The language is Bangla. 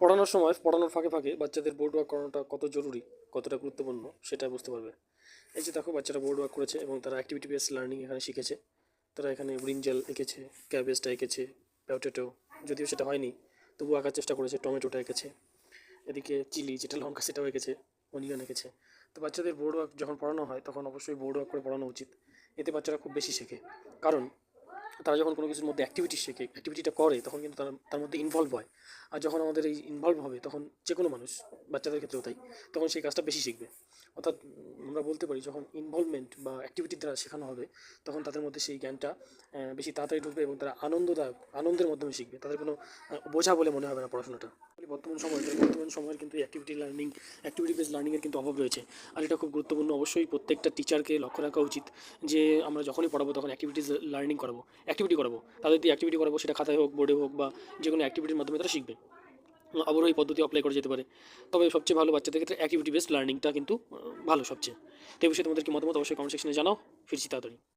পড়ানোর সময়, পড়ানোর ফাঁকে ফাঁকে বাচ্চাদের বোর্ড ওয়ার্ক করানোটা কত জরুরি, কতটা গুরুত্বপূর্ণ সেটা বুঝতে পারবে। এই যে দেখো, বাচ্চারা বোর্ড ওয়ার্ক করেছে এবং তারা অ্যাক্টিভিটি বেস লার্নিং এখানে শিখেছে। তারা এখানে ব্রিঞ্জাল এঁকেছে ক্যাবেজটা এঁকেছে পটেটো যদিও সেটা হয়নি তবু আঁকার চেষ্টা করেছে টমেটোটা এঁকেছে। এদিকে চিলি, যেটা লঙ্কা, সেটাও এঁকেছে অনিয়ন এঁকেছে। তো বাচ্চাদের বোর্ড ওয়ার্ক যখন পড়ানো হয়, তখন অবশ্যই বোর্ড ওয়ার্ক করে পড়ানো উচিত। এতে বাচ্চারা খুব বেশি শেখে। কারণ তারা যখন কোনো কিছুর মধ্যে অ্যাক্টিভিটি শেখে অ্যাক্টিভিটিটা করে, তখন কিন্তু তারা, তার মধ্যে ইনভলভ হয়। আর যখন আমাদের এই ইনভলভ হবে, তখন যে কোনো মানুষ, বাচ্চাদের ক্ষেত্রেও তাই, তখন সেই কাজটা বেশি শিখবে। অর্থাৎ আমরা বলতে পারি, যখন ইনভলভমেন্ট বা অ্যাক্টিভিটির দ্বারা শেখানো হবে, তখন তাদের মধ্যে সেই জ্ঞানটা বেশি তাড়াতাড়ি ঢুকবে এবং তারা আনন্দদায়ক, আনন্দের মাধ্যমে শিখবে। তাদের কোনো বোঝা বলে মনে হবে না পড়াশোনাটা। বর্তমান সময় বর্তমান সময়ের কিন্তু অ্যাক্টিভিটি লার্নিং অ্যাক্টিভিটি বেস লার্নিংয়ের কিন্তু অভাব রয়েছে। আর এটা খুব গুরুত্বপূর্ণ অবশ্যই প্রত্যেকটা টিচারকে লক্ষ্য রাখা উচিত যে আমরা যখনই পড়াবো তখন অ্যাক্টিভিটিস লার্নিং করাবো অ্যাক্টিভিটি করাবো। তাদের দিয়ে অ্যাক্টিভিটি করাবো, সেটা খাতায় হোক, বোর্ডে হোক বা যে কোনো অ্যাক্টিভিটির মাধ্যমে তারা শিখবে। আবারও এই পদ্ধতি অ্যাপ্লাই করা যেতে পারে। তবে সবচেয়ে ভালো বাচ্চাদের ক্ষেত্রে অ্যাক্টিভিটি বেসড লার্নিংটা কিন্তু ভালো সবচেয়ে। তো বিষয়ে তোমাদের কি মতামত অবশ্যই কমেন্ট সেকশনে জানাও। ফিরছি তাড়াতাড়ি।